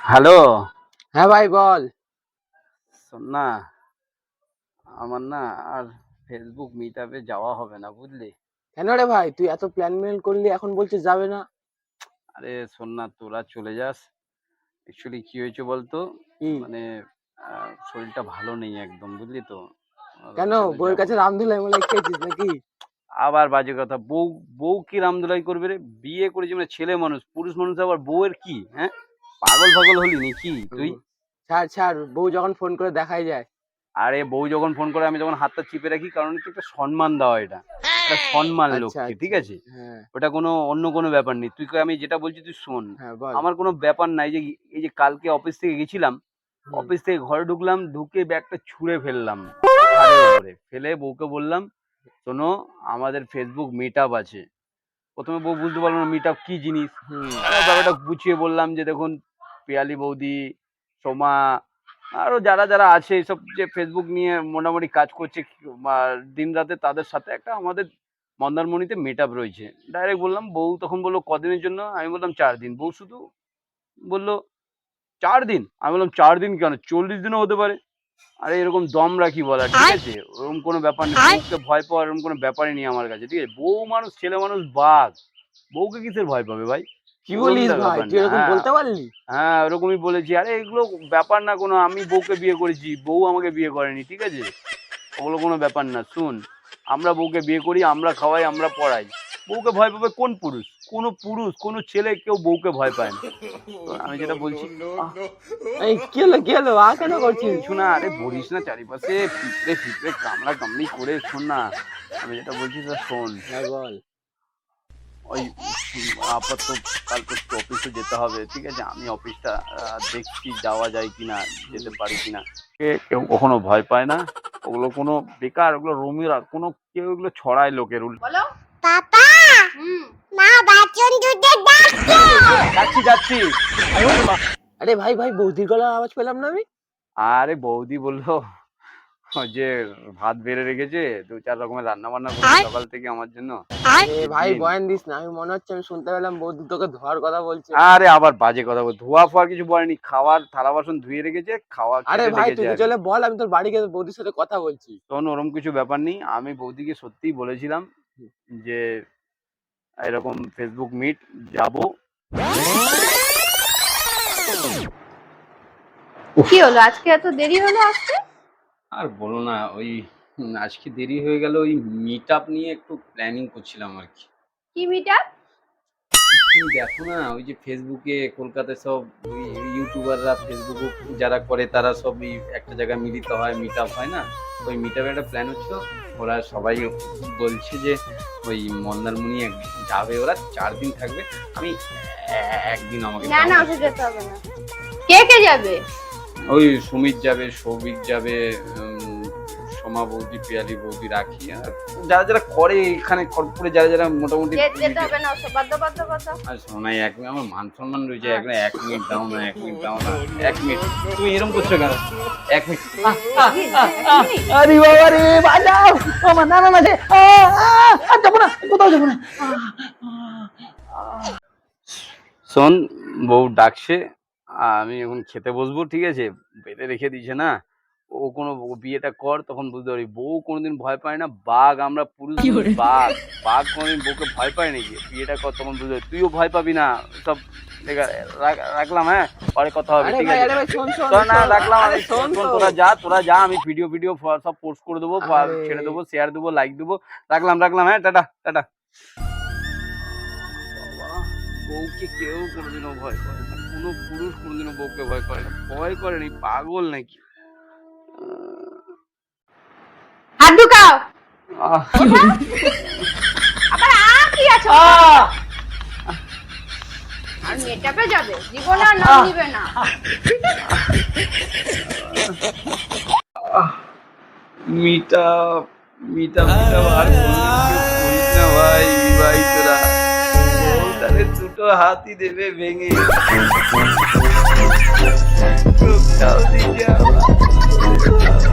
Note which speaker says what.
Speaker 1: Hello?
Speaker 2: হ্যাঁ ভাই বল।
Speaker 1: শোন না আমার না আর ফেসবুক মিট আপে যাওয়া হবে না বুঝলি?
Speaker 2: কেন রে ভাই? তুই এত প্ল্যান ম্যান করলি এখন বলছিস যাবে না।
Speaker 1: আরে শোন না তোরা চলে যাস। অ্যাকচুয়ালি কি হয়েছে বলতো? মানে শরীরটা ভালো নেই একদম বুঝলি তো?
Speaker 2: কেন? বউয়ের কাছে রামধুলাই মলাই খেয়েছিস নাকি?
Speaker 1: আবার বাজে কথা বউ বউ কি রামদোলাই করবে রে? বিয়ে করেছি মানে ছেলে মানুষ পুরুষ মানুষ আবার বউয়ের কি হ্যাঁ? পাগল ফাগল হলি নাকি তুই?
Speaker 2: ছাড় ছাড় বউ যখন ফোন করে দেখাই যায়।
Speaker 1: আরে বউ যখন ফোন করে আমি যখন হাতটা চিপে রাখি কারণ একটা সম্মান দেওয়া এটা। একটা সম্মান
Speaker 2: আচ্ছা,
Speaker 1: লোককে
Speaker 2: আচ্ছা।
Speaker 1: ঠিক আছে?
Speaker 2: হ্যাঁ।
Speaker 1: ওটা কোনো অন্য কোনো ব্যাপার নেই। তুই আমি যেটা বলছি তুই শোন।
Speaker 2: হ্যাঁ বল।
Speaker 1: আমার কোনো ব্যাপার নাই যে এই যে কালকে অফিস থেকে গেছিলাম অফিস থেকে ঘরে ঢুকলাম ঢুকে ব্যাগটা ছুঁড়ে ফেললাম। ফেলে বউকে বললাম শোনো আমাদের ফেসবুক মিট আপ আছে। প্রথমে বউ বুঝতে পারল না মিট আপ কি জিনিস। ব্যাপারটা গুছিয়ে বললাম যে দেখুন পিয়ালি বৌদি সোমা আরও যারা যারা আছে এইসব যে ফেসবুক নিয়ে মোটামুটি কাজ করছে দিন রাতে তাদের সাথে একটা আমাদের মন্দারমণিতে মিট আপ রয়েছে। ডাইরেক্ট বললাম বউ তখন বলল কদিনের জন্য? আমি বললাম চার দিন। বউ শুধু বলল চার দিন? আমি বললাম চার দিন কেন? চল্লিশ দিনও হতে পারে। আরে এরকম দম রাখি বলা ঠিক আছে? ওরকম কোনো ব্যাপার নেই। বউকে ভয় পাওয়ার এরকম কোনো ব্যাপারই নেই আমার কাছে ঠিক আছে? বউ মানুষ ছেলে মানুষ বাঘ। বউকে কিসের ভয় পাবে ভাই?
Speaker 2: কি বলিস ভাই? তুই এরকম
Speaker 1: হ্যাঁ।
Speaker 2: বলতে পারলি?
Speaker 1: হ্যাঁ ওরকমই বলেছি। আরে এগুলো ব্যাপার না কোনো আমি বউকে বিয়ে করেছি বউ আমাকে বিয়ে করেনি ঠিক আছে? ওগুলো কোনো ব্যাপার না শুন। আমরা বউকে বিয়ে করি আমরা খাওয়াই আমরা পড়াই। বউকে ভয় পাবে কোন পুরুষ? কোন পুরুষ কোন ছেলে কেউ বউকে ভয় পায় না। আমি যেটা বলছি
Speaker 2: এই কি হলো কি হলো? আ কেন করছিস?
Speaker 1: কিছু না আরে বলিস না চারিপাশে পিঁপড়ে পিঁপড়ে কামড়া কামড়ি করে শোন না। আমি যেটা বলছি তা শোন।
Speaker 2: হ্যাঁ বল।
Speaker 1: ওই আপাতত কালকে তো অফিসে যেতে হবে ঠিক আছে? আমি অফিসটা দেখছি যাওয়া যায় কিনা যেতে পারি কিনা। কে- কেউ কখনো ভয় পায় না? ওগুলো কোনো বেকার ওগুলো রমিরা কোনো কেউ ওগুলো ছড়ায় লোকের উল্টো।
Speaker 3: পাপা! মা বাচন দুধে ডাকছে
Speaker 1: যাচ্ছি যাচ্ছি।
Speaker 2: আরে ভাই ভাই বৌদির গলার আওয়াজ পেলাম না আমি।
Speaker 1: আরে বৌদি বলল যে ভাত বেড়ে রেখেছে দু চার রকমের রান্না বান্না করে সকাল থেকে আমার জন্য।
Speaker 2: ভাই বয়ান দিস না আমি মনে হচ্ছে আমি শুনতে পেলাম বৌদি তোকে ধোয়ার কথা বলছে।
Speaker 1: আরে আবার বাজে কথা বল ধোয়া ফোয়ার কিছু বলেনি খাওয়ার থালা বাসন ধুয়ে রেখেছে খাওয়া
Speaker 2: আরে ভাই তুই চলে বল আমি তোর বাড়ি গিয়ে বৌদির সাথে কথা বলছি।
Speaker 1: শোন ওরম কিছু ব্যাপার নেই আমি বৌদিকে সত্যিই বলেছিলাম যে এরকম ফেসবুক মিট যাব।
Speaker 4: কি হলো? আজকে এত দেরি হলো আসতে?
Speaker 1: আর বলো না ওই আজকে দেরি হয়ে গেল ওই মিট আপ নিয়ে একটু প্ল্যানিং করছিলাম আর কি।
Speaker 4: কি মিটা
Speaker 1: তুমি দেখো না ওই যে ফেসবুকে কলকাতায় সব ওই ইউটিউবাররা ফেসবুকে যারা করে তারা সব একটা জায়গায় মিলিত হয় মিট আপ হয় না? ওই মিট আপের একটা প্ল্যান হচ্ছিল ওরা সবাই বলছে যে ওই মন্দারমণি যাবে ওরা চার দিন থাকবে। আমি একদিন আমাকে
Speaker 4: না না যেতে হবে না। কে কে যাবে?
Speaker 1: ওই সুমিত যাবে সৌভিক যাবে সোমা বৌদি পিয়ালি বৌদি রাখি আর যারা যারা করে এখানে খড়পুরে যারা যারা মোটামুটি
Speaker 4: যেতে হবে না
Speaker 1: আর শোনাই এক মিনিট আমার মান সম্মান রয়েছে এক মিনিট এক মিনিট দাও না এক মিনিট দাও না এক মিনিট তুমি এরকম করছ কেন এক মিনিট আরে বাবা রে বাজাও আমার না না না যে, আহ, আহ, আহ, যাব না কোথাও যাব না শোন বউ ডাকছে আমি এখন খেতে বসবো ঠিক আছে? বেঁধে রেখে দিয়েছে না? ও কোনো বিয়েটা কর তখন বুঝতে পারবি। বউ কোনোদিন ভয় পায় না বাঘ আমরা পুরুষ বাঘ। বাঘ কোনোদিন বউকে ভয় পায় নাকি বিয়েটা কর তখন বুঝতে পারবি। তুইও ভয় পাবি না সব রাখলাম হ্যাঁ? পরে কথা হবে ঠিক আছে? না রাখলাম তোরা যা তোরা যা আমি ভিডিও ভিডিও সব পোস্ট করে দেবো ছেড়ে দেবো শেয়ার দেবো লাইক দেবো রাখলাম রাখলাম হ্যাঁ? Tata tata. বউকে কেউ কোনোদিনও ভয় করে না। কোনো পুরুষ কোনোদিনও বউকে ভয় করে না। ভয় করে নি পাগল নাকি?
Speaker 4: হাত ঢুকাও। আবার আর কি আছে? আর মেটাপে যাবে। জীবনে আর নাম না।
Speaker 1: মিটা মিটা মিটা আর ভাই বিবাহিতরা বউ তাহলে দুটো হাতই দেবে ভেঙে চোখটাও দিচ্ছে আবার।